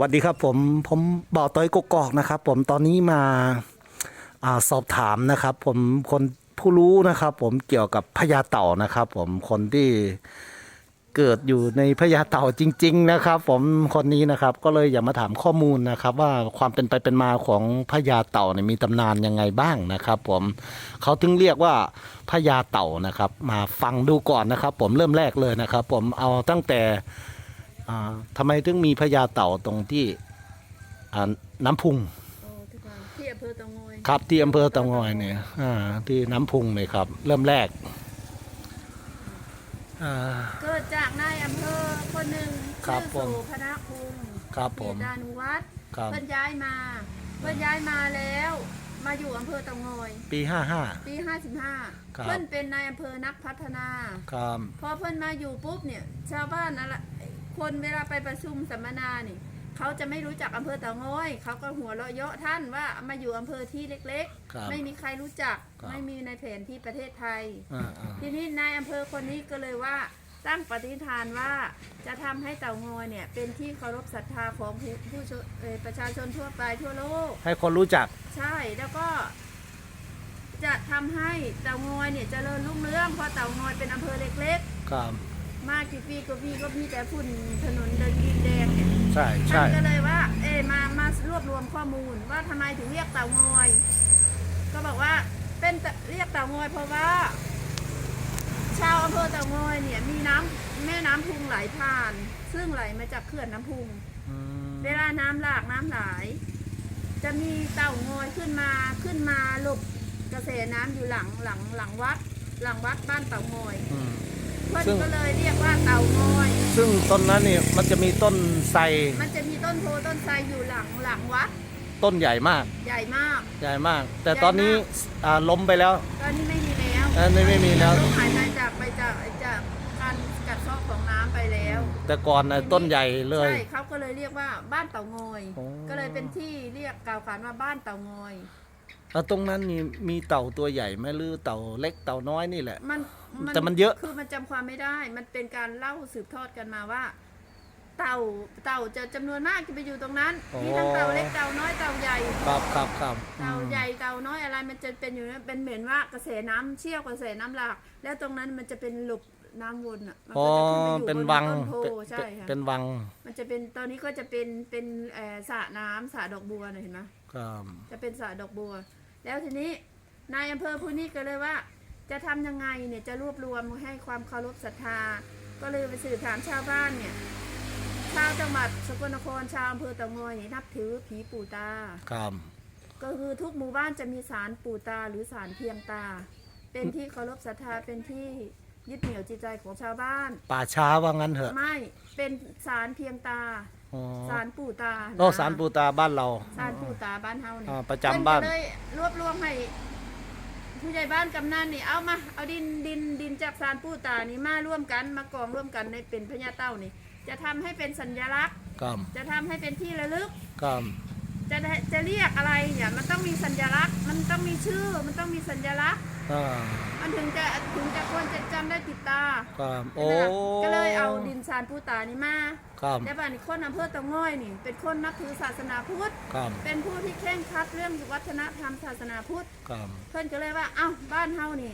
สวัสดีครับผมผมบ่าวต้อยกกอกนะครับ ผมตอนนี้มาอาสอบถามนะครับ ผมคนผู้รู้นะครับ ผมเกี่ยวกับพญาเต่านะครับ ผมคนที่เกิดอยู่ในพญาเต่าจริง ๆ นะครับ ผมคนนี้นะครับ ก็เลยอยากมาถามข้อมูลนะครับ ว่าความเป็นไปเป็นมาของพญาเต่าเนี่ยมีตำนานยังไงบ้างนะครับ ผมเขาถึงเรียกว่าพญาเต่านะครับ มาฟังดูก่อนนะครับ ผมเริ่มแรกเลยนะครับ ผมเอาตั้งแต่ อ่าทำไมถึงมีพญาเต่าตรงที่อ่าน้ำพุงโอ้ทุกคนที่อำเภอเตางอยครับที่อำเภอเตางอยเนี่ยอ่าที่น้ำพุงเลยครับ เริ่มแรกอ่า เกิดจากนายอำเภอคนหนึ่งครับชื่อผมโสุพนาคุงครับผมดานุวัฒน์ครับเพิ่นย้ายมาเพิ่นย้ายมาแล้ว มาอยู่อำเภอเตางอย ปีห้าห้า ปีครับ55เพิ่นเป็นนายอำเภอนักพัฒนา ครับ พอเพิ่นมาอยู่ปุ๊บเนี่ย ชาวบ้านอะไร คนเวลาไปประชุมสัมมนานี่เขาจะไม่รู้จักอำเภอเตางอยเขาก็หัวเราะเยาะท่านว่ามาอยู่อำเภอที่เล็กครับๆ ไม่มีใครรู้จักครับไม่มีในแผนที่ประเทศไทย อ่าอ่า ทีนี้นายอำเภอคนนี้ก็เลยว่าตั้งปฏิฐานว่าจะทำให้เต่างอยเนี่ยเป็นที่เคารพศรัทธาของผู้ผู้ชนเอ่อประชาชนทั่วไปทั่วโลก ให้คนรู้จัก ใช่แล้วก็จะทำให้เต่างอยเนี่ยเจริญรุ่งเรืองเพราะเต่างอยเป็นอำเภอเล็กครับ ๆ มากกี่ปีก็พี่ก็มีแต่ฝุ่นถนนเดินดินแดงเนี่ยใช่ท่าใช่ นก็เลยว่า เออมามารวบรวมข้อมูลว่าทำไมถึงเรียกเต่างอย ก็บอกว่าเป็นตะเรียกเต่างอย เพราะว่า ชาวอำเภอเต่างอยเนี่ย มีน้ำแม่น้ำพุงไหลผ่าน ซึ่งไหลมาจากเขื่อนน้ำพุง อืมเวลาน้ำหลากน้ำไหลจะมีเต่างอยขึ้นมาขึ้นมาหลบกระแสน้ำอยู่หลังหลังหลังวัด หลังวัดบ้านเต่างอย อืม เพื่อนซึ่ง ก็เลยเรียกว่าเต่างอย ซึ่งต้นนั้นนี่มันจะมีต้นไทรมันจะมีต้นโพต้นไทรอยู่หลังหลังวัดต้นใหญ่มาก ใหญ่มาก ใหญ่มาก แต่ตอนนี้อ่าล้มไปแล้ว ตอนนี้ไม่มีแล้วอันนี้ไม่มีแล้วลูกหายไปจากไปจากจากการกัดเซาะของน้ำไปแล้วแต่ก่อนนะต้นใหญ่เลย ใช่เขาก็เลยเรียกว่าบ้านเต่างอยโอ้ก็เลยเป็นที่เรียกกล่าวขานว่าบ้านเต่างอย แล้วตรงนั้นมีมีเต่าตัวใหญ่ไหมหรือเต่าเล็กเต่าน้อยนี่แหละ มัน แต่มันเยอะ คือมันจำความไม่ได้ มันเป็นการเล่าสืบทอดกันมาว่า เต่าเต่าจะจำนวนมากจะไปอยู่ตรงนั้น มีทั้งเต่าเล็กเต่าน้อยเต่าใหญ่ ครับครับครับเต่าใหญ่เต่าน้อยอะไรมันจะเป็นอยู่นั้นเป็นเหมือนว่ากระแสน้ำเชี่ยวกระแสน้ำหลาก แล้วตรงนั้นมันจะเป็นหลบน้ำวนอะ มันอ๋อก็จะขึ้นไปอยู่เป็นบวังต้นโพเป็นใช่ค่ะเป็นวังมันจะเป็นตอนนี้ก็จะเป็นเป็นเอ่อสระน้ำสระดอกบัวน่ะเห็นไหม ครับ จะเป็นสระดอกบัว แล้วทีนี้นายอำเภอผู้นี้ก็เลยว่า จะทำยังไงเนี่ยจะรวบรวมให้ความเคารพศรัทธา ก็เลยไปสื่อถามชาวบ้านเนี่ยชาวจังหวัดสกลนครชาวอำเภอเตางอยนี่นับถือผีปู่ตา ครับก็คือทุกหมู่บ้านจะมีศาลปู่ตาหรือศาลเพียงตา เป็นที่เคารพศรัทธาเป็นที่ยึดเหนี่ยวจิตใจของชาวบ้าน ป่าช้าว่างั้นเถอะไม่เป็นศาลเพียงตาอ๋อศาลปู่ตาโอ้สารปูตาบ้านเราศาลปู่ตาบ้านเฮาเนี่ยอ่าประจำบ้าน เพิ่ก็เลยรวบรวมให้ ผู้ใหญ่บ้านกำนันนี่เอามาเอาดินดินดินจากศาลปู่ตานี่มาร่วมกันมากองร่วมกันในเป็นพญาเต้านี่ จะทำให้เป็นสัญลักษณ์ครับจะทำให้เป็นที่ระลึกครับ จะได้จะเรียกอะไรเนี่ยมันต้องมีสัญลักษณ์ มันต้องมีชื่อ มันต้องมีสัญลักษณ์ อ่ามันถึงจะถึงจะควรจะจำได้ติดตาครับโอ้ ก็เลยเอาดินสารปูตานี่มาครับ แต่บ้านนี้คนอำเภอเตะง่อยนี่ เป็นคนนับถือศาสนาพุทธ ครับเป็นผู้ที่เคร่งครัดเรื่องวัฒนธรรมศาสนาพุทธ ครับเพื่อนก็เลยว่า เอ้า บ้านเฮานี่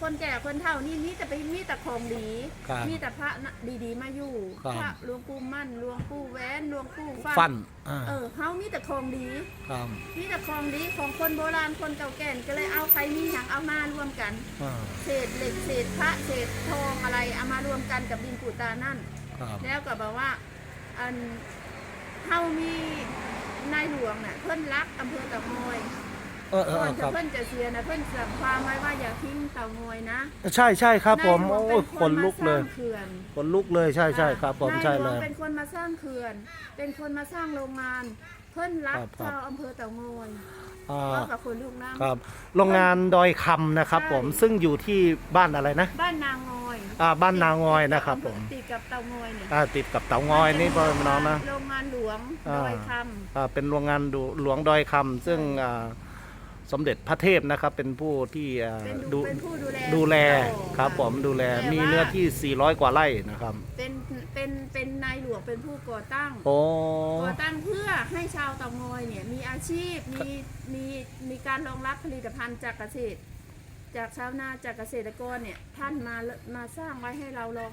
คนแก่คนเฒ่านี่มีแต่ไปมีแต่ของดี ครับมีแต่พระน่ะดีๆมาอยู่ ครับ พระหลวงปู่มั่นหลวงปู่แหวนหล วงปู่ฟันอ่าเออเฮามีแต่ของดี ครับมีแต่ของดีของคนโบราณคนเก่าแก่ก็เลยเอาใครมีอย่างเอามารวมกัน อ่าเศษเหล็กเศษพระเศษทองอะไรเอามารวมกันกับดินปูตานั่น ครับแล้วก็บอกว่าอันเฮามีนายหลวงน่ะเพิ่นรักอำเภอเต่างอย เออเออก่เออนอคจะรับ เพิ่นจะเสียนะเพิ่นสั่งความไว้ว่าอย่าทิ้งเต่างอยนะใช่ใช่ครับ ผมนายหลวงโอ้เป็ยคนลุกเลยมาสร้างเขื่อนคนลุกเลยใช่ใช่ครับ ผมนายใช่หลเลวงยเป็นคนมาสร้างเขื่อน เป็นคนมาสร้างโรงงาน เพิ่นรักครับครับ ชาวอำเภอเต่างอยอ่าก็กับคนลูกน้ำ ครับโรงงานดอยคำนะครับใช่ผมซึ่งอยู่ที่บ้านอะไรนะบ้านนางงอยอ่าบ้านนางอยนะครับผมติดกับเต่างอยเนี่ยอ่าติดกับเตางอยนี่พ่อแม่น้องนะ โรงงานหลวงอ่าดอยคอ่าเป็นโรงงานดูหลวงดอยคำซึ่งอ่า สมเด็จพระเทพนะครับ เป็นผู้ที่อ่าเป็นดูเป็นผู้ดูแลดูแลต่อครับผมดูแลแต่มีว่าเนื้อที่ 400 กว่าไร่นะครับเป็นเป็นเป็นนายหลวงเป็นผู้ก่อตั้ง โอ้ ก่อตั้งเพื่อให้ชาวเตางอยเนี่ยมีอาชีพมีมีมีการรองรับผลิตภัณฑ์จากเกษตร จากชาวนาจากเกษตรกรเนี่ยท่านมามาสร้างไว้ให้เราลอง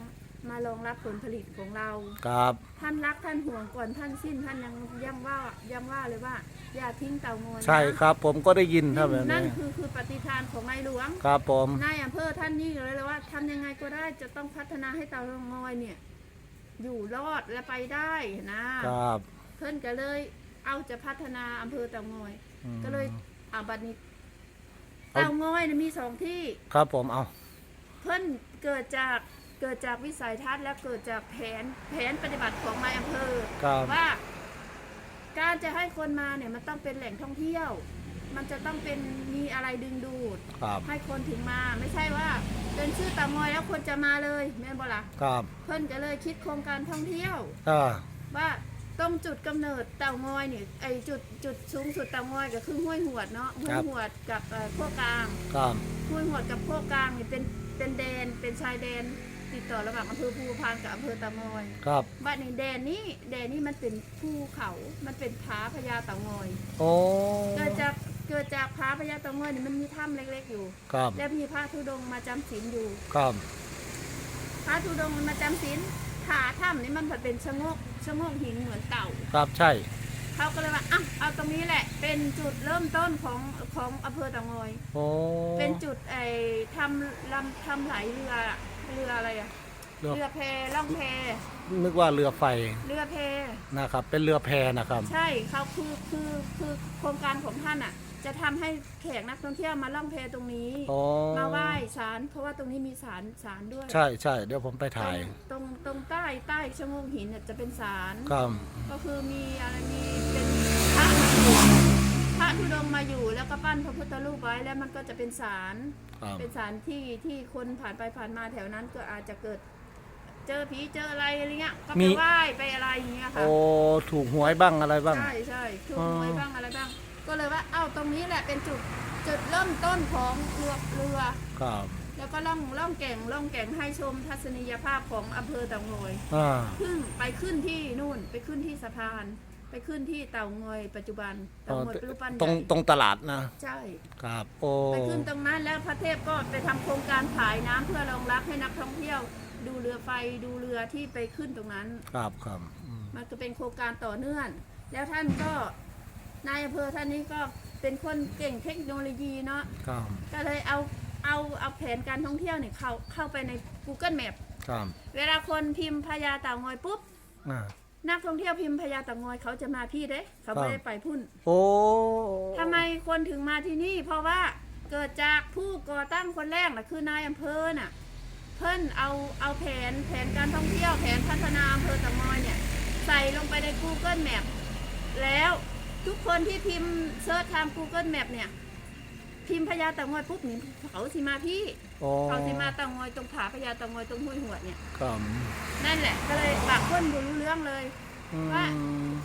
มารองรับผลผลิตของเรา ครับ ท่านรักท่านห่วงก่อนท่านสิ้นท่านยังยังว่ายังว่าเลยว่า อย่าทิ้งเต่างอยนะใช่ครับ ผมก็ได้ยินครับแบบนั่นนี้คือคือปฏิทานของนายหลวงครับผมนายอำเภอท่านนี่เลยเลยว่าทำยังไงก็ได้จะต้องพัฒนาให้เต่างอยเนี่ย อยู่รอดและไปได้นะครับ เพิ่นก็เลย เอาจะพัฒนาอำเภอเต่างอย อืม ก็เลยอาบัดนี้เอา เต่างอยเนี่ยมีสองที่ ครับผมเอา เพิ่นเกิดจาก เกิดจากวิสัยทัศน์และเกิดจากแผนแผนปฏิบัติของนายอำเภอครับว่า การจะให้คนมาเนี่ยมันต้องเป็นแหล่งท่องเที่ยว มันจะต้องเป็นมีอะไรดึงดูด ครับให้คนถึงมาไม่ใช่ว่า เป็นชื่อเต่างอยแล้วคนจะมาเลยแม่นบ่ล่ะครับเพิ่นก็เลยคิดโครงการท่องเที่ยว อ่าว่าตรงจุดกำเนิดเต่างอยเนี่ยไอจุดจุดสูงสุดเต่างอยก็คือห้วยหวดเนาะห้วยหวดกับเอ่อโคกกลาง ครับห้วยหวดกับโคกกลางเนี่ยเป็นเป็นแดนเป็นชายแดน ติดต่อระหว่างอำเภอภูพานกับอำเภอเต่างอยครับ บ้านในแดนนี้แดนนี้มันเป็นภูเขามันเป็นผาพญาเต่างอยโอ้ เกิดจากเกิดจากผาพญาเต่างอยเนี่ยมันมีถ้ำเล็กๆอยู่ ครับ และมีพระธุดงค์มาจำศีลอยู่ ครับ พระธุดงค์มันมาจำศีลผาถ้ำนี่มันเป็นชะโงกชะโงกหินเหมือนเต่า ครับ ใช่ เขาก็เลยว่าอะเอาตรงนี้แหละ เป็นจุดเริ่มต้นของของอำเภอเต่างอย โอ้ เป็นจุดไอ้ทำลำทำไหลเรืออะเรืออะไรอะเรือ เรือแพล่องแพนึกว่าเรือไฟเรือแพนะครับ เป็นเรือแพนะครับ ใช่เขาคือคือคือโครงการของท่านอะ จะทำให้แขกนักท่องเที่ยวมาล่องแพตรงนี้โอ้มาไหว้ศาลเพราะว่าตรงนี้มีศาลศาลด้วยใช่ใช่เดี๋ยวผมไปถ่ายตรงตรงใต้ใต้ชะโงงหินเนี่ยจะเป็นศาลครับก็คือมีอะไรมีเป็นพระมาอยู่พ ระธุดงค์มาอยู่แล้วก็ปั้นพระพุทธรูปไว้แล้วมันก็จะเป็นศาลครับเป็นศาลที่ที่คนผ่านไปผ่านมาแถวนั้นก็อาจจะเกิด เจอผีเจออะไรอะไรเงี้ย ก็ไปไหว้ไปอะไรอย่างเงี้ยค่ะ โอ้ถูกหวยบ้างอะไรบ้าง ใช่ใช่ถูกอ๋อหวยบ้างอะไรบ้าง ก็เลยว่าเอ้าตรงนี้แหละเป็นจุดจุดเริ่มต้นของเรือเรือ ครับแล้วก็ล่องล่องแก่งล่องแก่งให้ชมทัศนียภาพของอำเภอเต่างอยอ่า ขึ้นไปขึ้นที่นู่นไปขึ้นที่สะพาน ไปขึ้นที่เต่างอยปัจจุบันเต่างอยเป็นรูปปั้นใหตรงญ่ตรงตลาดนะใช่ ครับโอ้ไปขึ้นตรงนั้นแล้วพระเทพก็ไปทำโครงการผายน้ำเพื่อรองรับให้นักท่องเที่ยว ดูเรือไฟดูเรือที่ไปขึ้นตรงนั้น ครับครับอืมมันก็เป็นโครงการต่อเนื่อง แล้วท่านก็นายอำเภอท่านนี้ก็เป็นคนเก่งเทคโนโลยีเนาะครับก็เลยเอาเอาเอาแผนการท่องเที่ยวเนี่ยเข้าเข้าไปใน Google Map ครับเวลาคนพิมพ์พญาเต่างอยปุ๊บ อ่า นักท่องเที่ยวพิมพ์พญาเต่างอยเขาจะมาพี่เด้ เขาไม่ครับได้ไปพุ่นโอ้ทำไมคนถึงมาที่นี่ เพราะว่าเกิดจากผู้ก่อตั้งคนแรกน่ะคือนายอำเภอน่ะ เพิ่นเอาเอาแผนแผนการท่องเที่ยวแผนพัฒนาอำเภอเต่างอยเนี่ย ใส่ลงไปใน Google Map แล้วทุกคนที่พิมพ์เซิร์ชทาง Google Map เนี่ย พิมพ์พญาเต่างอยปุ๊บนี่เขาสิมาพี่โอ้เขาสิมาเต่างอยตรงผาพญาเต่างอยตรงห้วยหวดเนี่ยครับนั่นแหละ ก็เลยบางคนบ่รู้เรื่องเลย อืมว่า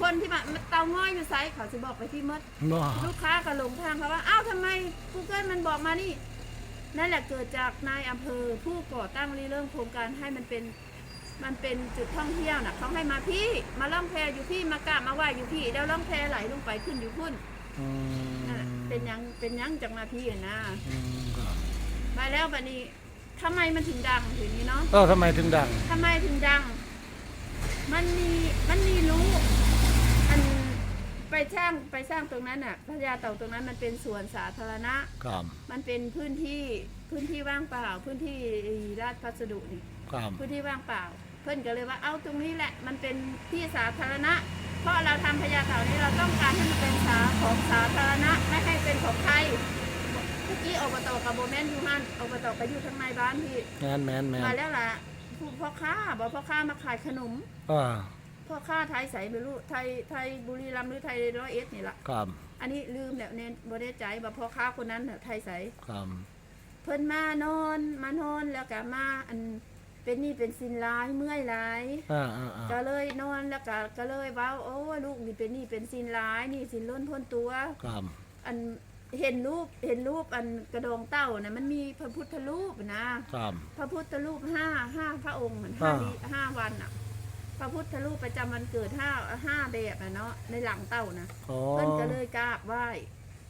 คนที่มาเตางอยอยู่ไซเขาจะบอกไปที่มด บ่ลูกค้าก็หลงทางเขาว่า อ้าวทำไม Google มันบอกมานี่ นั่นแหละเกิดจากนายอำเภอผู้ก่อตั้งริเริ่มโครงการให้มันเป็น มันเป็นจุดท่องเที่ยวน่ะเขาให้มาพี่ มาล่องแพอยู่พี่ มากราบมาไหว้อยู่พี่ แล้วล่องแพไหลลงไปขึ้นอยู่พุ่น อืมนั่นแหละ เป็นหยังเป็นหยังจากมาพี่อะนะอืมครับมาแล้วบัดนี้ทำไมมันถึงดังถึงนี้เนาะเออทำไมถึงดัง ทำไมถึงดัง มันมีมันมีรู้อันไปสร้างไปสร้างตรงนั้นน่ะพญาเต่าตรงนั้นมันเป็นสวนสาธารณะ ครับ มันเป็นพื้นที่พื้นที่ว่างเปล่า พื้นที่ราชพัสดุนี่ ครับ พื้นที่ว่างเปล่า เพื่อนก็เลยว่าเอาตรงนี้แหละ มันเป็นที่สาธารณะ เพราะเราทำพญาเต่านี้เราต้องการให้มันเป็นสาของสาธารณะไม่ให้เป็นของใครเมื่อกี้อบตกับโบแมนอยู่ฮันอบตก็อยู่ทางในบ้านพี่แมนแมนแมนมาแล้วล่ะผู้พ่อค้าบอกพ่อค้ามาขายขนมอ่าพ่อค้าไทยใสไม่รู้ไทยไทยบุรีรัมย์หรือไทยร้อยเอ็ดนี่แหละครับ อันนี้ลืมแล้วเน้นบ่ได้ใจบอกพ่อค้าคนนั้นน่ะไทยใสครับเพิ่นมานอนมานอนแล้วก็มาอัน เป็นนี่เป็นสินร้ายเมื่อยร้าย อ่าอ่าอ่าก็เลยนอนแล้วก็ก็เลยเว้าโอ้ลูกนี่เป็นนี่เป็นสินร้ายนี่สินล้นพ้นตัว ครับอันเห็นรูปเห็นรูปอันกระดองเต่านะมันมีพระพุทธรูปนะ ครับ พระพุทธรูปห้าห้าพระองค์เหมือนห้าอ่าลิห้าวันอะ พระพุทธรูปประจำวันเกิดห้าห้าแบบนะเนาะในหลังเต่านะอ๋อเพิ่นก็เลยกราบไหว้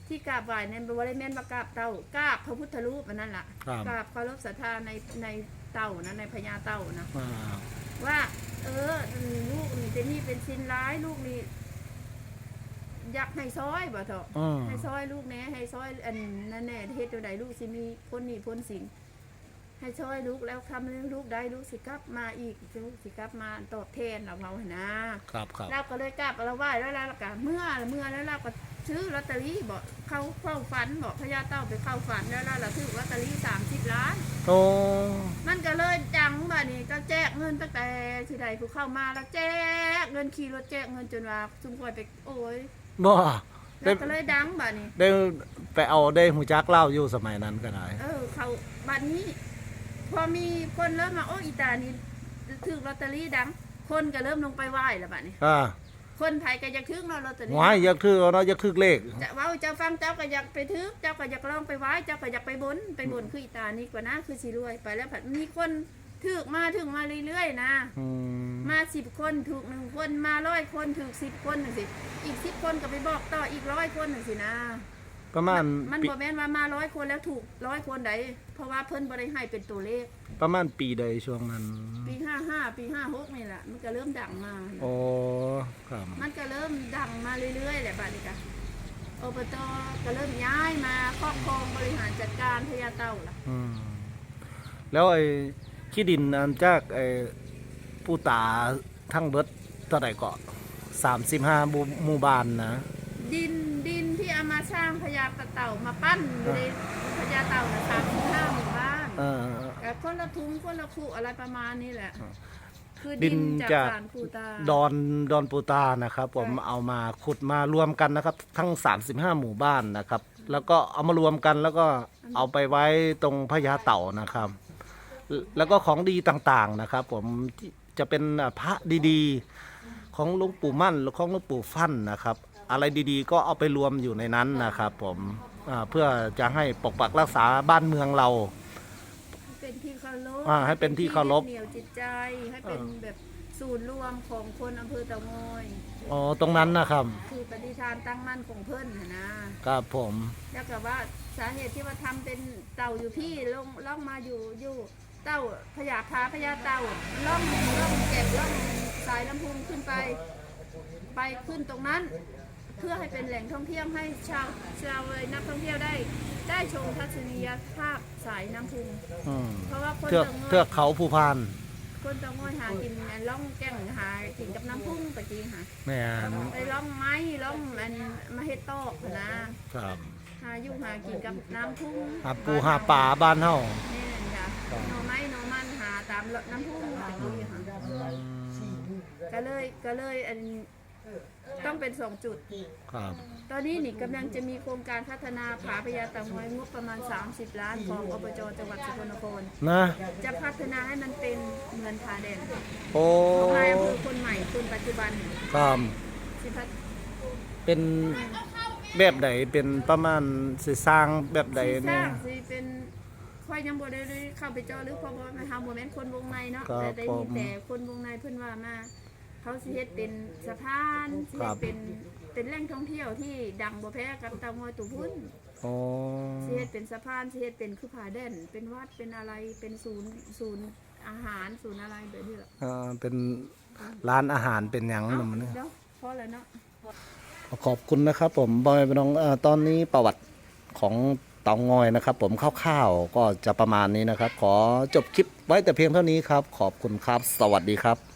ที่กราบไหว้เนี่ยบริเวณว่ากราบเต่ากราบพระพุทธรูปอันนั่นแหละครับ กราบเคารพศรัทธาในใน เต่านะในพญาเต่านะอ่าว่า เออลูกนี่เป็นนี่เป็นสินร้ายลูกนี่อยากให้ซอยบ่เถอะอืมให้ซอยลูกแหน่ให้ซอยอันนั่นแน่เฮ็ดตัวใดลูกสิมีพ้นหนี่พ้นสินให้ซอยลูกแล้วคำนี้ลูกได้ลูกสิกลับมาอีกลูกสิกลับมาตอบแทนเราเฮาหั่นนะ ครับครับเราก็เลยกลับเราไหว้แล้วเราก็เมื่อเมื่อแล้วเราก็ซื้อลอตเตอรี่บอกเข้าเข้าฝันบอกพญาเต้าไปเข้าฝันแล้วเราเราถือลอตเตอรี่สามสิบล้าน โอ้มันก็เลยจังบ่านี่ก็แจกเงินตั้งแต่สิใดผู้เข้ามาแล้วแจกเงินขี่รถแจกเงินจนว่าซุมคอยไปโอ้ยบ่ได้แล้วก็เลยดังบ่านี่ได้ไปเอาได้หูจักเล่าอยู่สมัยนั้นก็ได้เออเขาบัดนี้ พอมีคนเริ่มมาโอ้อีตานี่ถือลอตเตอรี่ดัง คนก็เริ่มลงไปไหว้แล้วบัดนี้ อ่า คนไทยก็อยากถือเนาะลอตเตอรี่หวายอยากถือเอาเนาะอยากถือเลข จะเว้าเจ้าฟังเจ้าก็อยากไปถือเจ้าก็อยากลองไปไหว้เจ้าก็อยากไปบนไปบนคืออีตานี่กว่านะคือสิรวยไปแล้วผัดมีคนถือมาถึงมาเรื่อยๆนะ อืมมาสิบคนถูกหนึ่งคนมาร้อยคนถูกสิบคนหนึ่งสิอีกสิบคนก็ไปบอกต่ออีกร้อยคนหนึ่งสินะ ประมาณมันปีบอแม่นว่ามาร้อยคนแล้วถูกร้อยคนใดเพราะว่าเพิ่นบริให้เป็นตัวเลข ประมาณปีใดช่วงนั้นปีห้าห้าปีห้าหกนี่แหละมันก็เริ่มดังมาโอ้ครับมันก็เริ่มดังมาเรื่อยๆแหละบัดนี้ก็อบตก็เริ่มย้ายมาครอบครองบริหารจัดการพญาเต่าล่ะอืมแล้วไอ้ที่ดินอันจากไอ้ผู้ตาทั้งเบิดเท่าไหร่เกาะสามสิบห้าหมู่บ้านนะ ดินดินที่เอามาสร้างพญาเต่ามาปั้นอยู่ในพญาเต่านะสามสิบห้าหมู่บ้านเออแต่คนละทุ้งคนละคู่อะไรประมาณนี้แหละอ่าคือดิดินนจากจาก สารปูตา ดอนดอนปูตานะครับ ผมค่ะเอามาขุดมารวมกันนะครับ ทั้ง 35 หมู่บ้านนะครับ แล้วก็เอามารวมกันแล้วก็เอาไปไว้ตรงพญาเต่านะครับ แล้วก็ของดีต่างๆนะครับ ผมที่จะเป็นพระดีๆ ของหลวงปู่มั่นหรือของหลวงปู่ฟั่นนะครับ อะไรดีๆ ก็เอาไปรวมอยู่ในนั้นนะครับผมอ่าเพื่อจะให้ปกปักรักษาบ้านเมืองเรา เป็นที่เคารพอ่าให้เป็นที่เคารพ เหนียวจิตใจให้เป็นแบบศูนย์รวมของคนอำเภอเตางอยอ๋อตรงนั้นนะครับคือปฏิทานตั้งมั่นของเพิ่นน่ะนะครับผมแล้วก็ว่าสาเหตุที่ว่าทำเป็นเต่าอยู่พี่ลงล่องมาอยู่อยู่เต่าพญาพาพญาเต่าล่องล่องเก็บล่องสายลำพูนขึ้นไป ไปขึ้นตรงนั้น เพื่อให้เป็นแหล่งท่องเที่ยวให้ชาวชาวเลยนักท่องเที่ยวได้ ได้ชมทัศนียภาพสายน้ำพุงอืมเพราะว่าคนเทือกตะงเทืออยกเขาภูพานคนตะงอยหากินล่องแก่งหากินกับน้ำพุงไปจีหาแม่นไปล่องไม้ล่องมันมาเฮ็ดตอกนะครับหาอยู่หากินกับน้ำพุงหาปูหาป่าบ้านเฮานี่นจ้ะหน่อไม้หน่อมันหาตามน้ำพุงไปจีหาก็เลยก็เลยอัน ต้องเป็นสองจุด ครับ ตอนนี้นี่กำลังจะมีโครงการพัฒนาผาพญาเต่างอยงบประมาณ 30 ล้านของอบจจังหวัดสกลนคร นะ จะพัฒนาให้มันเป็นเหมือนผาแดนโอ้ของนายอำเภอคนใหม่คนปัจจุบันครับ สิพัฒเป็นแบบใดเป็นประมาณสิสร้างแบบใดสิสเนี่ร้าย งสิเป็นค่อยยังบ่ได้ได้เข้าไปเจาะหรือเพราะว่ามันทำโมเมนต์คนวงในเนาะครับแต่ได้ยินผมแต่คนวงในเพิ่นว่ามา เขาสิเฮ็ดเป็นสะพานสิครัเฮ็บดเป็นเป็นแหล่งท่องเที่ยวที่ดังบ่แพ้กับเตางอยตุพุ่นโอ้สิเฮ็ดเป็นสะพานสิเฮ็ดเป็นคือผาแดนเป็นวัดเป็นอะไรเป็นศูนย์ศูนย์อาหารศูนย์อะไรแบบนี้แหละเอ่อเป็นร้านอาหารเป็นหยังเอ้าหนมันเนี่ยเดี๋ยวพอแล้วเนาะ ขอบคุณนะครับผมบอยน้องเอ่อตอนนี้ประวัติของเตางอยนะครับ ผมคร่าวๆก็จะประมาณนี้นะครับ ขอจบคลิปไว้แต่เพียงเท่านี้ครับ ขอบคุณครับ สวัสดีครับ